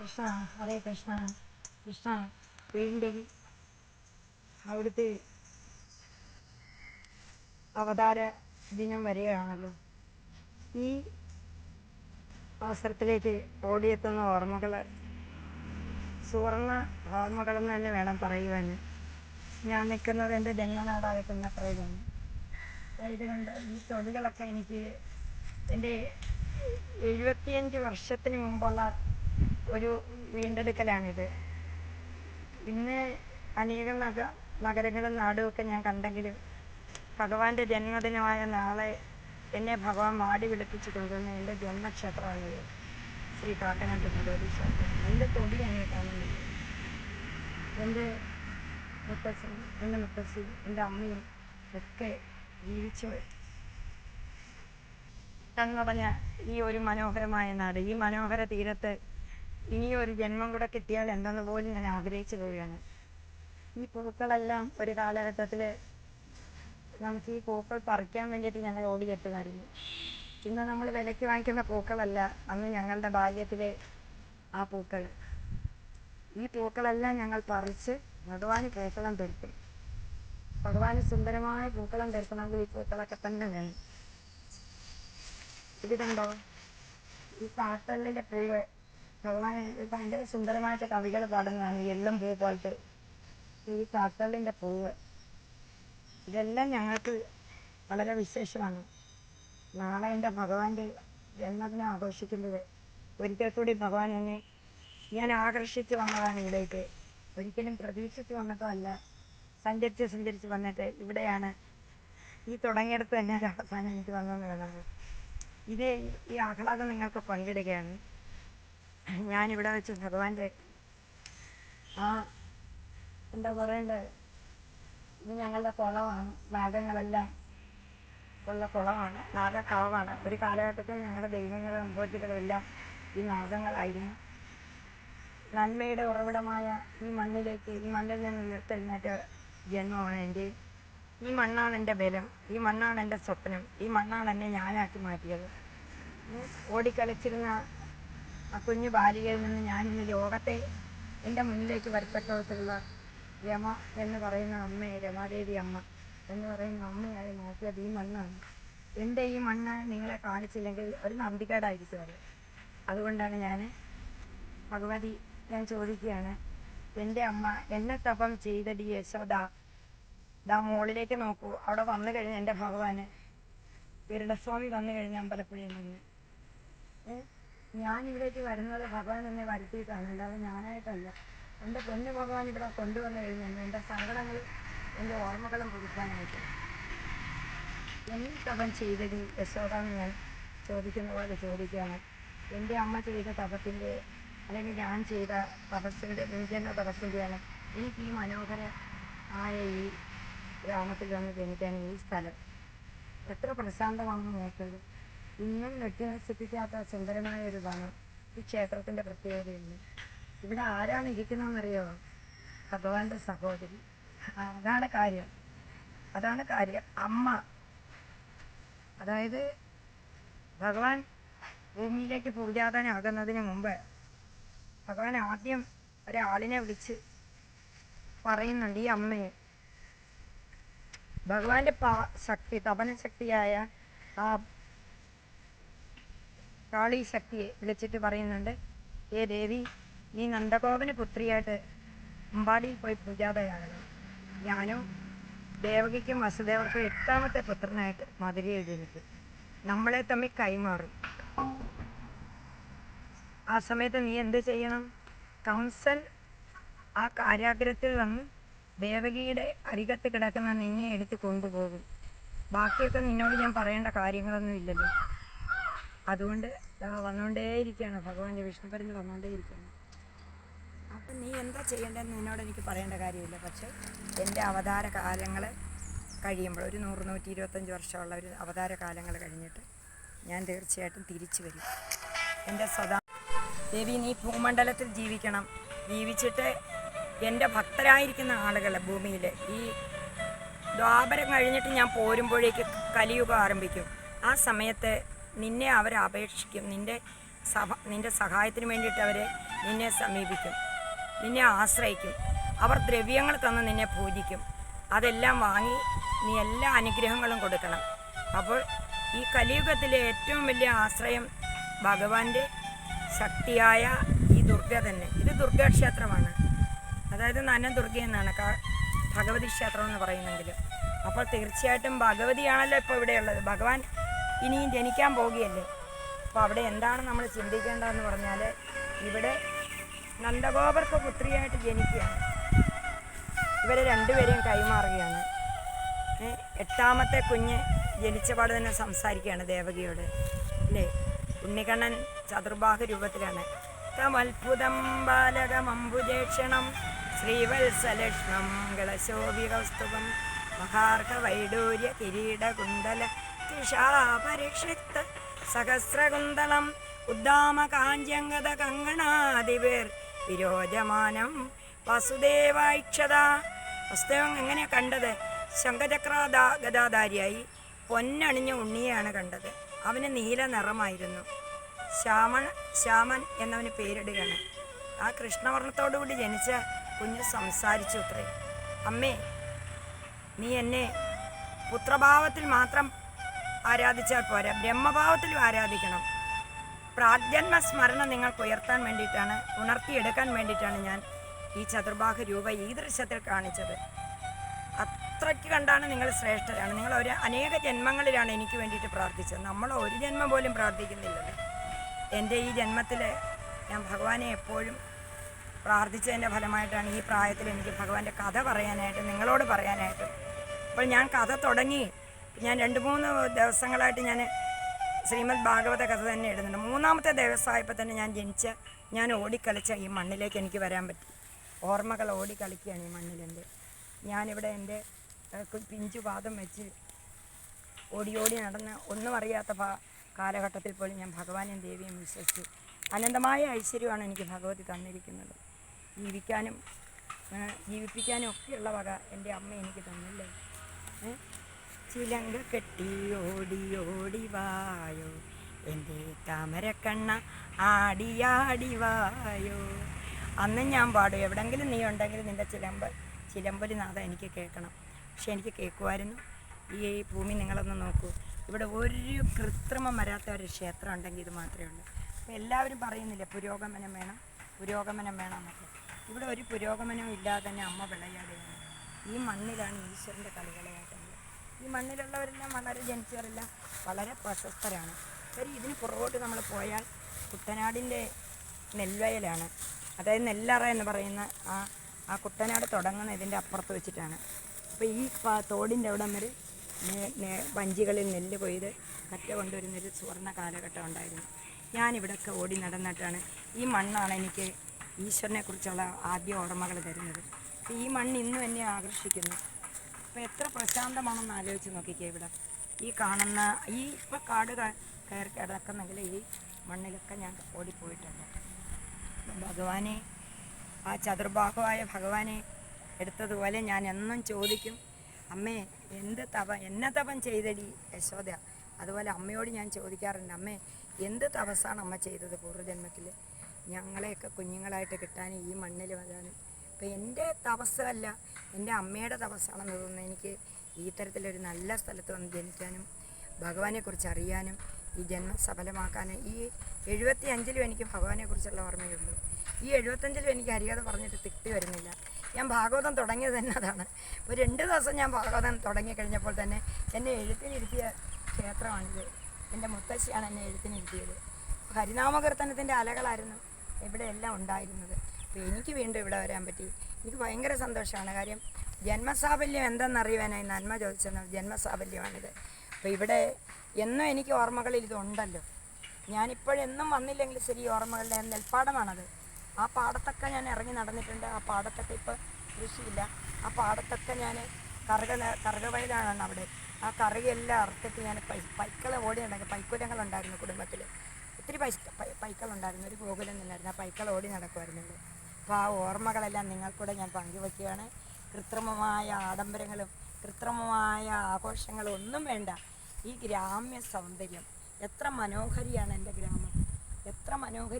കൃഷ്ണ ഹരേ കൃഷ്ണ കൃഷ്ണ. വീണ്ടും അവിടുത്തെ അവതാര ദിനം വരികയാണല്ലോ. ഈ അവസരത്തിലേക്ക് ഓടിയെത്തുന്ന ഓർമ്മകൾ സുവർണ ഓർമ്മകളെന്ന് തന്നെ വേണം പറയുവാൻ ഞാൻ നിൽക്കുന്നത് എന്റെ ജന്മനാടായ കുന്നത്രയിലാണ് ഇതുകൊണ്ട് ഈ തൊഴിലുകളൊക്കെ എനിക്ക് എന്റെ എഴുപത്തിയഞ്ച് വർഷത്തിന് മുമ്പുള്ള ഒരു വീണ്ടെടുക്കലാണിത്. ഇന്ന് അനേകം നഗ നഗരങ്ങളും നാടുമൊക്കെ ഞാൻ കണ്ടെങ്കിലും ഭഗവാന്റെ ജന്മദിനമായ നാളെ എന്നെ ഭഗവാൻ മാടി വിളിപ്പിച്ച് കൊണ്ടുവന്ന എന്റെ ജന്മക്ഷേത്രമാണിത് ശ്രീ കാക്കനാട്ട് ഭഗവതി ക്ഷേത്രം. എന്റെ തൊടിയാണ് കാണുന്നത് എന്റെ മുത്തശ്ശൻ എന്റെ മുത്തശ്ശി എന്റെ അമ്മയും ഒക്കെ ജീവിച്ചു നിറഞ്ഞ ഈ ഒരു മനോഹരമായ നാട് ഈ മനോഹര തീരത്ത് ഇനി ഒരു ജന്മം കൂടെ കിട്ടിയാൽ എന്തെന്ന് പോലും ഞാൻ ആഗ്രഹിച്ചു പോവുകയാണ്. ഈ പൂക്കളെല്ലാം ഒരു കാലഘട്ടത്തിൽ നമുക്ക് ഈ പൂക്കൾ പറിക്കാൻ വേണ്ടിയിട്ട് ഞങ്ങൾ ഓടിയെത്തുമായിരുന്നു ഇന്ന് നമ്മൾ വിലയ്ക്ക് വാങ്ങിക്കുന്ന പൂക്കളല്ല അന്ന് ഞങ്ങളുടെ ബാല്യത്തിലെ ആ പൂക്കൾ. ഈ പൂക്കളെല്ലാം ഞങ്ങൾ പറിച്ച് ഭഗവാന് പൂക്കളം തീർക്കും. ഭഗവാന് സുന്ദരമായ പൂക്കളം തീർക്കണമെങ്കിൽ ഈ പൂക്കളൊക്കെ തന്നെ വേണം ഇത് ഈ കാട്ടല്ലിന്റെ പൂവ്. ഭഗവാൻ ഭയങ്കര സുന്ദരമായിട്ട് കവികൾ പാടുന്നതാണ് എള്ളും പൂ പോലത്തെ ഈ കാക്കളിന്റെ പൂവ്. ഇതെല്ലാം ഞങ്ങൾക്ക് വളരെ വിശേഷമാണ്. നാളെ എന്റെ ഭഗവാന്റെ ജന്മദിനം ആഘോഷിക്കുന്നത്. ഒരിക്കൽ കൂടി ഭഗവാൻ എന്നെ ഞാൻ ആകർഷിച്ച് വന്നതാണ് ഇവിടേക്ക്. ഒരിക്കലും പ്രതീക്ഷിച്ച് വന്നതല്ല. സഞ്ചരിച്ച് സഞ്ചരിച്ച് വന്നിട്ട് ഇവിടെയാണ് ഈ തുടങ്ങിയിടത്ത് തന്നെ അവസാനം എനിക്ക് വന്നെന്ന് പറയുന്നത് ഇത് ഈ ആഹ്ലാദം നിങ്ങൾക്ക് പങ്കിടുകയാണ്. ഞാനിവിടെ വെച്ച് ഭഗവാന്റെ ആ എന്താ പറയണ്ടേ? ഇത് ഞങ്ങളുടെ കുളമാണ്. നാഗങ്ങളെല്ലാം ഉള്ള കുളമാണ്. നാഗക്കാവാണ്. ഒരു കാലഘട്ടത്തിൽ ഞങ്ങളുടെ ദൈവങ്ങളും അമ്പോറ്റുകളെല്ലാം ഈ നാഗങ്ങളായിരുന്നു നന്മയുടെ ഉറവിടമായ ഈ മണ്ണിലേക്ക് ഈ മണ്ണിൽ നിന്ന് ഉയർത്തെഴുന്നേറ്റ ജന്മമാണ് എന്റെ ഈ മണ്ണാണ് എന്റെ ബലം. ഈ മണ്ണാണ് എന്റെ സ്വപ്നം. ഈ മണ്ണാണ് എന്നെ ഞാനാക്കി മാറ്റിയത്. ഓടിക്കളിച്ചിരുന്ന കുഞ്ഞു ബാലികയിൽ നിന്ന് ഞാൻ ഇന്ന് ലോകത്തെ എന്റെ മുന്നിലേക്ക് വരപ്പെട്ടോട്ടുള്ള രമ എന്ന് പറയുന്ന അമ്മയെ രമാദേവി അമ്മ എന്ന് പറയുന്ന അമ്മയായി മാറ്റിയത് ഈ മണ്ണാണ്. എന്റെ ഈ മണ്ണ് നിങ്ങളെ കാണിച്ചില്ലെങ്കിൽ ഒരു നന്ദികേടായിരിക്കും അത്. അതുകൊണ്ടാണ് ഞാൻ ഭഗവതി ഞാൻ ചോദിക്കുകയാണ് എന്റെ അമ്മ എന്നെ തപം ചെയ്തടി യശോദ ദാ മുകളിലേക്ക് നോക്കൂ. അവിടെ വന്നു കഴിഞ്ഞ എന്റെ ഭഗവാന് ഗരുഡസ്വാമി വന്നു കഴിഞ്ഞ അമ്പലപ്പുഴയിൽ നിന്ന്? ഞാൻ ഇവിടേക്ക് വരുന്നത് ഭഗവാൻ എന്നെ വരുത്തിയിട്ടാണ്. അല്ലാതെ ഞാനായിട്ടല്ല. എന്റെ പൊന്നു ഭഗവാൻ ഇവിടെ കൊണ്ടുവന്നു കഴിഞ്ഞാൽ എന്റെ സങ്കടങ്ങൾ എന്റെ ഓർമ്മകളും പുതുക്കാനായിട്ട്. എന്ത് തപം ചെയ്തത് യശോദാന്ന് ഞാൻ ചോദിക്കുന്ന പോലെ ചോദിക്കുകയാണ്. എന്റെ അമ്മ ചെയ്ത തപത്തിന്റെ അല്ലെങ്കിൽ ഞാൻ ചെയ്ത തപസ്സിന്റെ നീജന തപസ്സിന്റെയാണ് എനിക്ക് ഈ മനോഹര ആയ ഈ ഗ്രാമത്തിൽ വന്ന് ജനിക്കാൻ ഈ സ്ഥലം. എത്ര പ്രശാന്തമാണെന്ന് നോക്കുന്നത് ഇന്നും നെട്ടിനസിപ്പിക്കാത്ത സുന്ദരമായ ഒരു ഇതാണ് ഈ ക്ഷേത്രത്തിന്റെ പ്രത്യേകതയുണ്ട് ഇവിടെ ആരാണ് ഇരിക്കുന്നതെന്നറിയോ? ഭഗവാന്റെ സഹോദരി. അതാണ് കാര്യം. അതാണ് കാര്യം. അമ്മ. അതായത് ഭഗവാൻ ഭൂമിയിലേക്ക് പൂജാതനാകുന്നതിന് മുമ്പ് ഭഗവാൻ ആദ്യം ഒരാളിനെ വിളിച്ച് പറയുന്നുണ്ട് ഈ അമ്മയെ. ഭഗവാന്റെ പാ ശക്തി തപന ശക്തിയായ ആ കാളി ശക്തിയെ വിളിച്ചിട്ട് പറയുന്നുണ്ട് ഏ ദേവി നീ നന്ദഗോപന് പുത്രിയായിട്ട് അമ്പാടിയിൽ പോയി പൂജാതയാകണം. ഞാനും ദേവകിക്കും വസുദേവർക്കും എട്ടാമത്തെ പുത്രനായിട്ട് മധുരയിൽ ജനിക്കും നമ്മളെ തമ്മിൽ കൈമാറും. ആ സമയത്ത് നീ എന്ത് ചെയ്യണം? കംസൻ ആ കാര്യാഗ്രഹത്തിൽ വന്ന് ദേവകിയുടെ അരികത്ത് കിടക്കുന്ന നിന്നെ എടുത്ത് കൊണ്ടുപോകും. ബാക്കിയൊക്കെ നിന്നോട് ഞാൻ പറയേണ്ട കാര്യങ്ങളൊന്നും ഇല്ലല്ലോ. അതുകൊണ്ട് ദാ വന്നുകൊണ്ടേയിരിക്കുകയാണ് ഭഗവാന്റെ വന്നുകൊണ്ടേ വന്നുകൊണ്ടേയിരിക്കുകയാണ് അപ്പം നീ എന്താ ചെയ്യേണ്ടതെന്ന് നിന്നോട് എനിക്ക് പറയേണ്ട കാര്യമില്ല. പക്ഷേ എന്റെ അവതാര കാലങ്ങൾ കഴിയുമ്പോൾ ഒരു നൂറ് നൂറ്റി ഇരുപത്തഞ്ച് വർഷമുള്ള ഒരു അവതാര കാലങ്ങൾ കഴിഞ്ഞിട്ട് ഞാൻ തീർച്ചയായിട്ടും തിരിച്ചു വരും. എന്റെ സ്വതാ ദേവി നീ ഭൂമണ്ഡലത്തിൽ ജീവിക്കണം. ജീവിച്ചിട്ട് എന്റെ ഭക്തരായിരിക്കുന്ന ആളുകൾ ഭൂമിയിൽ ഈ ദ്വാപരം കഴിഞ്ഞിട്ട് ഞാൻ പോരുമ്പോഴേക്ക് കലിയുഗം ആരംഭിക്കും. ആ സമയത്ത് നിന്നെ അവർ അപേക്ഷിക്കും. നിന്റെ സഭ നിന്റെ സഹായത്തിന് വേണ്ടിയിട്ട് അവർ നിന്നെ സമീപിക്കും. നിന്നെ ആശ്രയിക്കും. അവർ ദ്രവ്യങ്ങൾ തന്ന് നിന്നെ പൂജിക്കും. അതെല്ലാം വാങ്ങി നീ എല്ലാ അനുഗ്രഹങ്ങളും കൊടുക്കണം. അപ്പോൾ ഈ കലിയുഗത്തിലെ ഏറ്റവും വലിയ ആശ്രയം ഭഗവാന്റെ ശക്തിയായ ഈ ദുർഗ തന്നെ. ഇത് ദുർഗാക്ഷേത്രമാണ് അതായത് നന്ന ദുർഗ എന്നാണ് ഭഗവതി ക്ഷേത്രം എന്ന് പറയുന്നെങ്കിൽ അപ്പോൾ തീർച്ചയായിട്ടും ഭഗവതിയാണല്ലോ ഇപ്പോൾ ഇവിടെയുള്ളത്. ഭഗവാൻ ഇനിയും ജനിക്കാൻ പോകുകയല്ലേ അപ്പോൾ അവിടെ എന്താണ് നമ്മൾ ചിന്തിക്കേണ്ടതെന്ന് പറഞ്ഞാൽ ഇവിടെ നന്ദഗോപർക്ക് പുത്രിയായിട്ട് ജനിക്കുകയാണ്. ഇവരെ രണ്ടുപേരെയും കൈമാറുകയാണ്. എട്ടാമത്തെ കുഞ്ഞ് ജനിച്ചപാട് തന്നെ സംസാരിക്കുകയാണ് ദേവകിയോട്. അല്ലേ? ഉണ്ണിക്കണ്ണൻ ചതുർബാഹു രൂപത്തിലാണ്. കമത്ഭുതം ബാലകമംബുജേക്ഷണം ശ്രീവത്സലക്ഷ്മം ഗളശോഭികൗസ്തുഭം മഹാർഹ വൈഡൂര്യ കിരീട കുണ്ടല തിഷാപരിക്ഷിക്ത സഹസ്രകുന്തളം ഉദ്ദാമ കാഞ്ചങ്കത കങ്കണാദിപേർ വിരോചമാനം വസുദേവൈക്ഷത വസുദേവൻ എങ്ങനെയാ കണ്ടത്? ശംഖചക്രാദ ഗതാധാരിയായി പൊന്നണിഞ്ഞ ഉണ്ണിയെയാണ് കണ്ടത്. അവന് നീല നിറമായിരുന്നു. ശ്യാമൻ ശ്യാമൻ എന്നവന് പേരിടുകയാണ്. ആ കൃഷ്ണവർണത്തോടുകൂടി ജനിച്ച കുഞ്ഞ് സംസാരിച്ചു അത്രേ. അമ്മേ നീ എന്നെ പുത്രഭാവത്തിൽ മാത്രം ആരാധിച്ചാൽ പോരാ. ബ്രഹ്മഭാവത്തിലും ആരാധിക്കണം. പ്രാഗ്ജന്മ സ്മരണ നിങ്ങൾക്ക് ഉയർത്താൻ വേണ്ടിയിട്ടാണ് ഉണർത്തിയെടുക്കാൻ വേണ്ടിയിട്ടാണ് ഞാൻ ഈ ചതുർബാഹ രൂപ ഈ ദൃശ്യത്തിൽ കാണിച്ചത്. അത്രയ്ക്ക് കണ്ടാണ് നിങ്ങൾ ശ്രേഷ്ഠരാണ്. നിങ്ങൾ ഒരു അനേക ജന്മങ്ങളിലാണ് എനിക്ക് വേണ്ടിയിട്ട് പ്രാർത്ഥിച്ചത്. നമ്മൾ ഒരു ജന്മം പോലും പ്രാർത്ഥിക്കുന്നില്ലല്ലോ. എന്റെ ഈ ജന്മത്തിൽ ഞാൻ ഭഗവാനെ എപ്പോഴും പ്രാർത്ഥിച്ചതിന്റെ ഫലമായിട്ടാണ് ഈ പ്രായത്തിൽ എനിക്ക് ഭഗവാന്റെ കഥ പറയാനായിട്ട് നിങ്ങളോട് പറയാനായിട്ട്. അപ്പോൾ ഞാൻ കഥ തുടങ്ങി. ഞാൻ രണ്ട് മൂന്ന് ദിവസങ്ങളായിട്ട് ഞാൻ ശ്രീമദ് ഭാഗവത കഥ തന്നെ എഴുതുന്നുണ്ട് മൂന്നാമത്തെ ദിവസമായപ്പോൾ തന്നെ ഞാൻ ജനിച്ച ഞാൻ ഓടിക്കളിച്ച ഈ മണ്ണിലേക്ക് എനിക്ക് വരാൻ പറ്റി. ഓർമ്മകൾ ഓടിക്കളിക്കുകയാണ് ഈ മണ്ണിലെന്റെ ഞാനിവിടെ എന്റെ പിഞ്ചു പാദം വെച്ച് ഓടി ഓടി നടന്ന് ഒന്നും അറിയാത്ത കാലഘട്ടത്തിൽ പോലും ഞാൻ ഭഗവാനെയും ദേവിയും വിശ്വസിച്ചു അനന്തമായ ഐശ്വര്യമാണ് എനിക്ക് ഭഗവതി തന്നിരിക്കുന്നത്. ജീവിക്കാനും ജീവിപ്പിക്കാനും ഒക്കെയുള്ള വക എന്റെ അമ്മ എനിക്ക് തന്നില്ലേ? ചിലങ്ക കെട്ടി ഓടി ഓടി വായോ. എന്റെ താമരക്കണ്ണ ആടിയാടി വായോ. അന്ന് ഞാൻ പാടും. എവിടെങ്കിലും നീ ഉണ്ടെങ്കിൽ നിന്റെ ചിലമ്പ് ചിലമ്പൊലി നാഥം എനിക്ക് കേൾക്കണം. പക്ഷെ എനിക്ക് കേൾക്കുമായിരുന്നു. ഈ ഭൂമി നിങ്ങളൊന്ന് നോക്കൂ. ഇവിടെ ഒരു കൃത്രിമം വരാത്ത ഒരു ക്ഷേത്രം ഉണ്ടെങ്കിൽ ഇത് മാത്രമേ ഉള്ളൂ. അപ്പോൾ എല്ലാവരും പറയുന്നില്ല പുരോഗമനം വേണം പുരോഗമനം വേണം എന്നൊക്കെ. ഇവിടെ ഒരു പുരോഗമനവും ഇല്ലാതെ തന്നെ അമ്മ വിളയാടുകയാണ്. ഈ മണ്ണിലാണ് ഈശ്വരന്റെ കളികളായിട്ടുള്ളത് ഈ മണ്ണിലുള്ളവരെല്ലാം വളരെ ജനിച്ചവരെല്ലാം വളരെ പ്രശസ്തരാണ്. കാര്യം ഇതിന് പുറകോട്ട് നമ്മൾ പോയാൽ കുട്ടനാടിന്റെ നെൽവയലാണ്. അതായത് നെല്ലറ എന്ന് പറയുന്ന ആ ആ കുട്ടനാട് തുടങ്ങുന്ന ഇതിന്റെ അപ്പുറത്ത് വെച്ചിട്ടാണ്. അപ്പോൾ ഈ തോടിന്റെ അവിടെ വരെ വഞ്ചികളിൽ നെല്ല് കൊയ്ത് കറ്റ കൊണ്ടുവരുന്നൊരു സുവർണ കാലഘട്ടം ഉണ്ടായിരുന്നു. ഞാനിവിടെയൊക്കെ ഓടി നടന്നിട്ടാണ് ഈ മണ്ണാണ് എനിക്ക് ഈശ്വരനെക്കുറിച്ചുള്ള ആദ്യ ഓർമ്മകൾ തരുന്നത്. ഈ മണ്ണ് ഇന്നും എന്നെ ആകർഷിക്കുന്നു. അപ്പോൾ എത്ര പ്രശാന്തമാണെന്ന് ആലോചിച്ച് നോക്കിക്കേ ഇവിടെ. ഈ കാണുന്ന ഈ ഇപ്പോൾ കാട് കയറി കിടക്കുന്നെങ്കിൽ ഈ മണ്ണിലൊക്കെ ഞാൻ ഓടിപ്പോയിട്ടുണ്ട്. ഭഗവാനെ ആ ചതുർഭാഗമായ ഭഗവാനെ എടുത്തതുപോലെ ഞാൻ എന്നും ചോദിക്കും അമ്മേ എന്ത് തപ എന്നെ തപം ചെയ്തടി യശോദ? അതുപോലെ അമ്മയോട് ഞാൻ ചോദിക്കാറുണ്ട് അമ്മേ എന്ത് തപസ്സാണ് അമ്മ ചെയ്തത് പൂർവജന്മത്തിൽ ഞങ്ങളെയൊക്കെ കുഞ്ഞുങ്ങളായിട്ട് കിട്ടാനും ഈ മണ്ണിൽ വരാനും അപ്പോൾ എന്റെ തപസ്സല്ല എന്റെ അമ്മയുടെ തപസ്സാണെന്ന് തോന്നുന്നു. എനിക്ക് ഈ തരത്തിലൊരു നല്ല സ്ഥലത്ത് വന്ന് ജനിക്കാനും ഭഗവാനെക്കുറിച്ച് അറിയാനും ഈ ജന്മം സഫലമാക്കാനും ഈ എഴുപത്തി അഞ്ചിലും എനിക്ക് ഭഗവാനെക്കുറിച്ചുള്ള ഓർമ്മയുള്ളൂ. ഈ എഴുപത്തഞ്ചിലും എനിക്ക് അറിയാതെ പറഞ്ഞിട്ട് തിക്തി വരുന്നില്ല. ഞാൻ ഭാഗവതം തുടങ്ങിയത് തന്നെ അതാണ് ഒരു രണ്ട് ദിവസം ഞാൻ ഭാഗവതം തുടങ്ങി കഴിഞ്ഞപ്പോൾ തന്നെ എന്നെ എഴുത്തിനിരുത്തിയ ക്ഷേത്രമാണിത്. എന്റെ മുത്തശ്ശിയാണ് എന്നെ എഴുത്തിനിരുത്തിയത്. ഹരിനാമകീർത്തനത്തിന്റെ അലകളായിരുന്നു ഇവിടെ എല്ലാം ഉണ്ടായിരുന്നത്. അപ്പോൾ എനിക്ക് വീണ്ടും ഇവിടെ വരാൻ പറ്റി. എനിക്ക് ഭയങ്കര സന്തോഷമാണ്. കാര്യം ജന്മസാഫല്യം എന്തെന്നറിയുവാനായി നന്മ ചോദിച്ചെന്ന ജന്മസാഫല്യമാണിത്. അപ്പോൾ ഇവിടെ എന്നും എനിക്ക് ഓർമ്മകളിൽ ഇതുണ്ടല്ലോ. ഞാനിപ്പോഴെന്നും വന്നില്ലെങ്കിൽ ശരി ഓർമ്മകളിലെ നെൽപ്പാടമാണത്. ആ പാടത്തൊക്കെ ഞാൻ ഇറങ്ങി നടന്നിട്ടുണ്ട്. ആ പാടത്തൊക്കെ ഇപ്പോൾ കൃഷിയില്ല. ആ പാടത്തൊക്കെ ഞാൻ കറുക കറുകവയലാണ് കറുക വയലാണ് അവിടെ. ആ കറുകയെല്ലാം അറുത്തിട്ട് ഞാൻ പൈ പൈക്കളെ ഓടി നടക്കുക പൈക്കുലങ്ങളുണ്ടായിരുന്നു കുടുംബത്തിൽ ഒത്തിരി പൈ- പൈക്കളുണ്ടായിരുന്നു. ഒരു ഗോകുലം നിന്നായിരുന്നു ആ പൈക്കൾ ഓടി നടക്കുമായിരുന്നുള്ളൂ അപ്പോൾ ആ ഓർമ്മകളെല്ലാം നിങ്ങൾക്കൂടെ ഞാൻ പങ്കുവെക്കുകയാണ്. കൃത്രിമമായ ആഡംബരങ്ങളും കൃത്രിമമായ ആഘോഷങ്ങളും ഒന്നും വേണ്ട. ഈ ഗ്രാമ്യ സൗന്ദര്യം. എത്ര മനോഹരിയാണ് എന്റെ ഗ്രാമം. എത്ര മനോഹരി